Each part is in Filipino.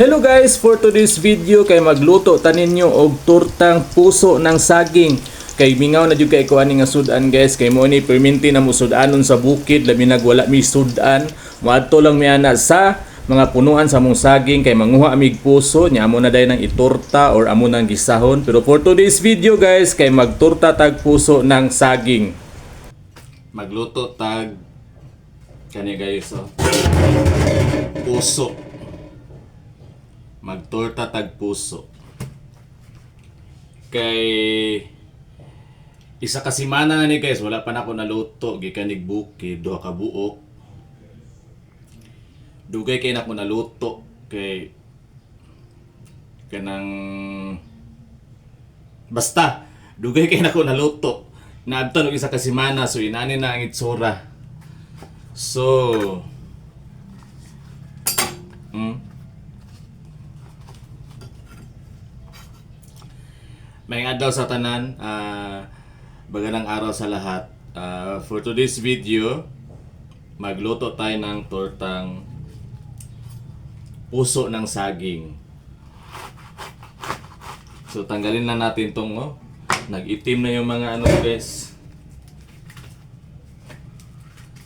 Hello guys, for today's video kay magluto tanin nyo og tortang puso ng saging. Kay mingaw na jud kay ko ani nga sudan guys, kay mo ni perminti na mo sudanon sa bukid labi nag wala mi sudan. Moadto lang mi ana sa mga punuan sa mong saging kay manguha amig puso nya amo na day nang itorta or amo nang gisahon. Pero for today's video guys, kay magtorta tag puso ng saging. Magluto tag kani guys oh. Puso magtorta tag puso. Kay isa ka semana na ni guys, wala pa na ako naluto gikan nig bukid duha ka buok. Dugay kay na ako naluto kay kanang basta dugay kay na ako naluto. Naadto og isa ka semana so inani na ang itsura. So mm, May adlaw sa tanan, ah baganang araw sa lahat. Ah, for today's video, magluto tayo ng tortang puso ng saging. So tanggalin na natin tong oh, nag-itim na yung mga ano guys.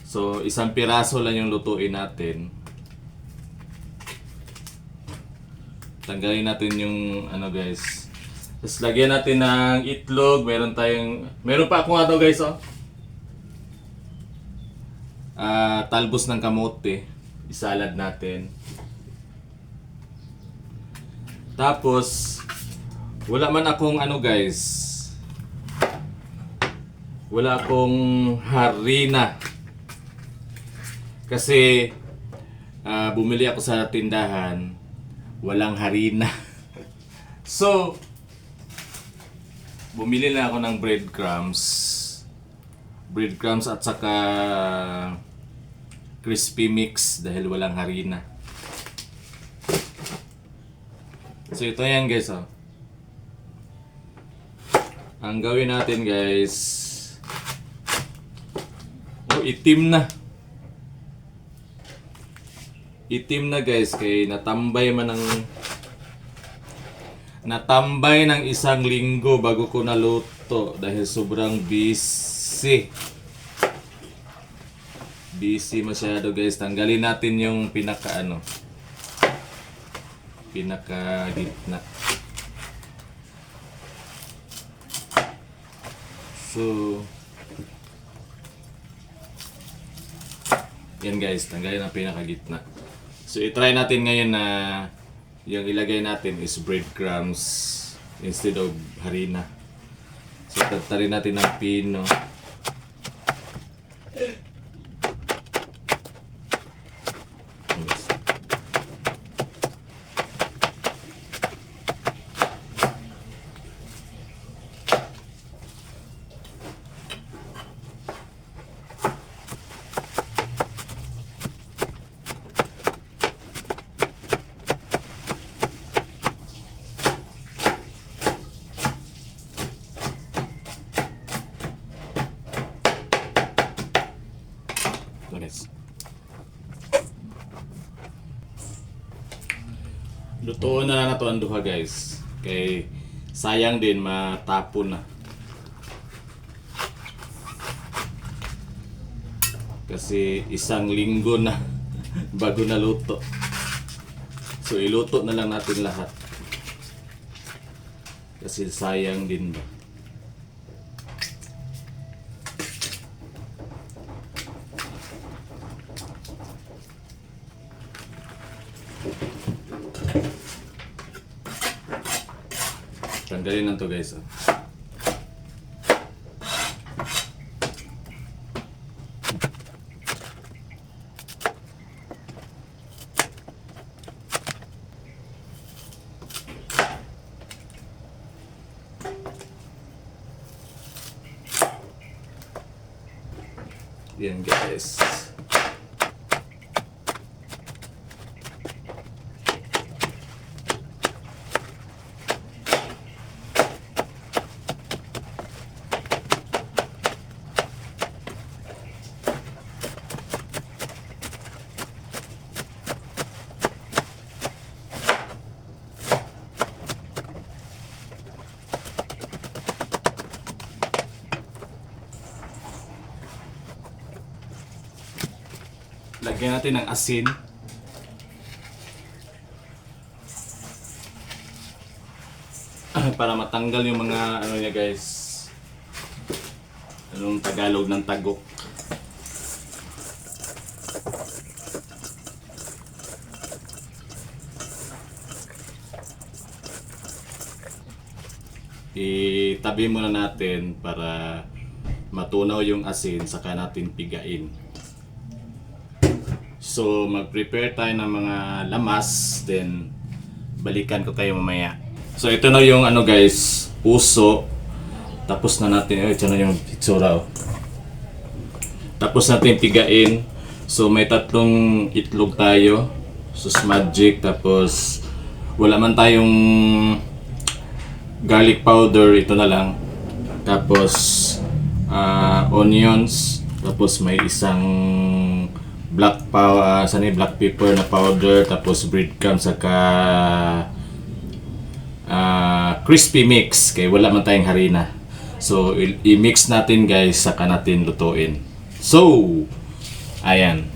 So isang piraso lang yung lutuin natin. Tanggalin natin yung ano guys. Tapos lagyan natin ng itlog. Meron tayong... Meron pa ako nga to guys oh. Ah, talbos ng kamote. Isalad natin. Tapos, wala man akong ano guys. Wala akong harina. Kasi, ah, bumili ako sa tindahan. Walang harina. so, bumili na ako ng breadcrumbs. Breadcrumbs at saka crispy mix dahil walang harina. So ito yan guys oh. Ang gawin natin guys. Oh, itim na. Itim na guys kay natambay man ng natambay ng isang linggo bago ko naluto dahil sobrang busy. Busy masyado guys. Tanggalin natin yung pinaka ano. Pinaka gitna. So, yan guys, tanggalin ang pinaka gitna. So, itry natin ngayon na yung ilagay natin is breadcrumbs instead of harina. So, tatarin natin ng pino. Yes. Ito guys. Lutuon na lang na to ang duha guys. Kay sayang din matapon na. Kasi isang linggo na bago na luto. So iluto na lang natin lahat. Kasi sayang din ba. Tanggalin lang to guys. Lagyan natin ng asin. Para matanggal yung mga ano niya guys. Anong Tagalog ng tagok. Itabi muna natin para matunaw yung asin saka natin pigain. So, mag-prepare tayo ng mga lamas, then balikan ko kayo mamaya. So, ito na yung ano guys, puso. Tapos na natin, eh, ito na yung itsura. oh. Tapos natin pigain. So, may tatlong itlog tayo. Sus magic, tapos wala man tayong garlic powder, ito na lang. Tapos, ah, onions. Tapos may isang black pow uh, sani black pepper na powder tapos breadcrumbs saka ah, crispy mix kay wala man tayong harina. So i-mix natin guys saka natin lutuin. So ayan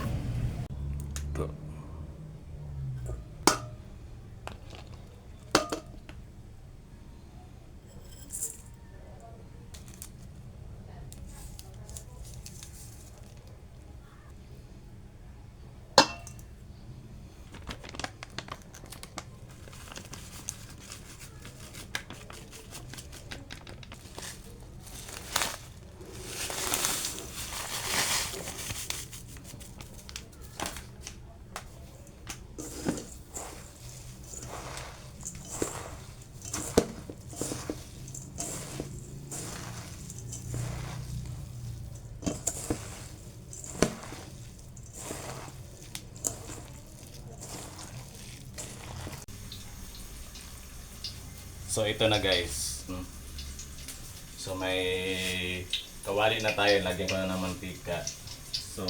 So ito na guys. Hmm. So may kawali na tayo, lagyan ko na ng mantika. So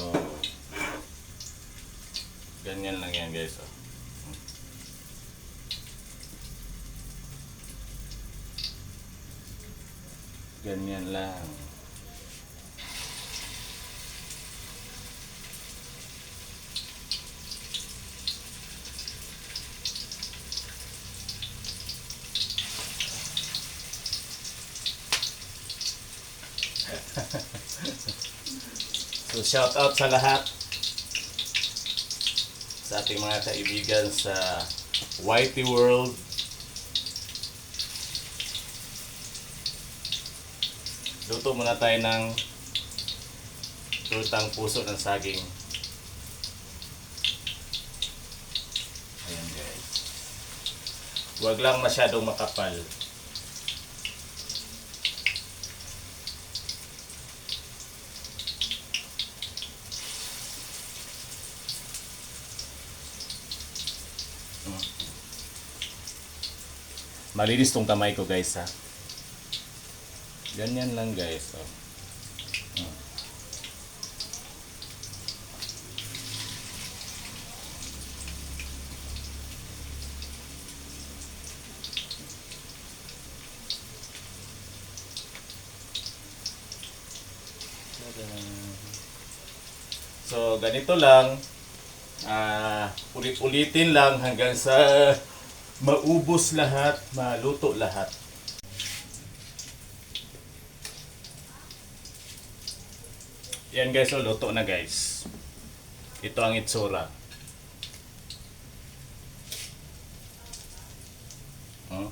ganyan lang yan guys. Oh. Hmm. Ganyan lang. So shout out sa lahat sa ating mga kaibigan sa Whitey World. Luto muna tayo ng tutang puso ng saging. Ayan guys. Huwag lang masyadong makapal. Malinis tong kamay ko guys ha. Ganyan lang guys. Oh. So ganito lang. Ah, ulit-ulitin lang hanggang sa maubos lahat, maluto lahat. Yan guys, oh, luto na guys. Ito ang itsura. Oh.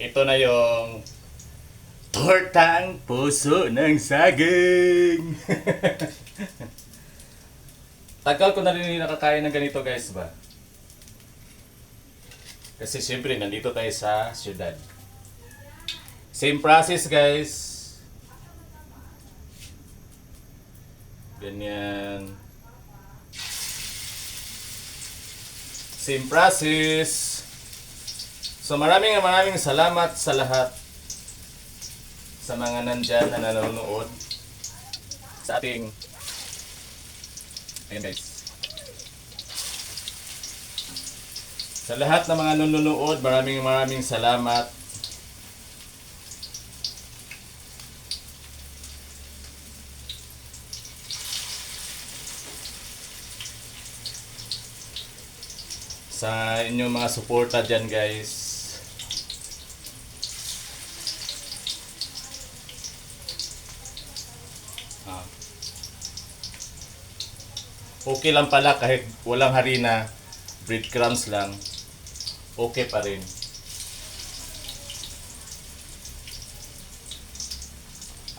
Ito na yung tortang puso ng saging. Tagal ko na rin nakakain ng ganito guys ba? Kasi siyempre nandito tayo sa syudad. Same process guys. Ganyan. Same process. So maraming maraming salamat sa lahat sa mga nandyan na nanonood sa ating Ayan guys. Sa lahat ng mga nanonood, maraming maraming salamat. sa inyong mga suporta dyan guys Okay lang pala kahit walang harina, breadcrumbs lang, okay pa rin.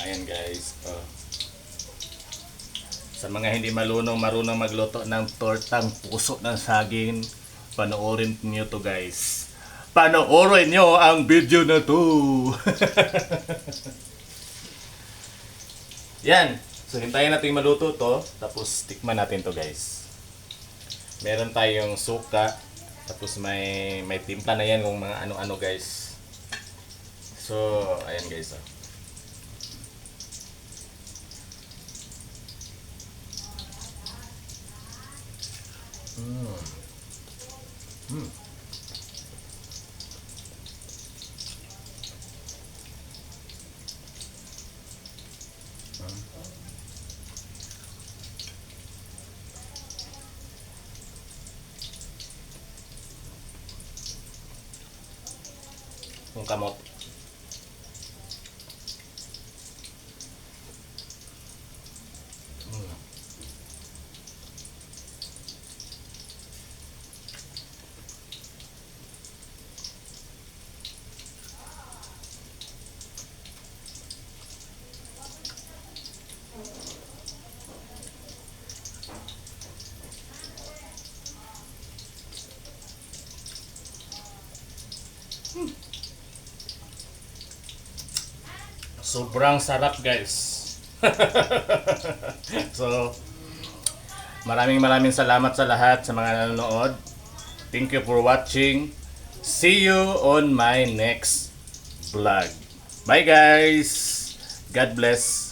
Ayan guys. Oh. Sa mga hindi malunong marunong magluto ng tortang puso ng saging, panoorin niyo to guys. Panoorin niyo ang video na to. Yan. So hintayin natin maluto to, tapos tikman natin to guys. Meron tayong suka, tapos may may timpla na yan kung mga ano-ano guys. So, ayan guys. Oh. Yung kamot. Mm. Sobrang sarap guys. so, maraming maraming salamat sa lahat sa mga nanonood. Thank you for watching. See you on my next vlog. Bye guys. God bless.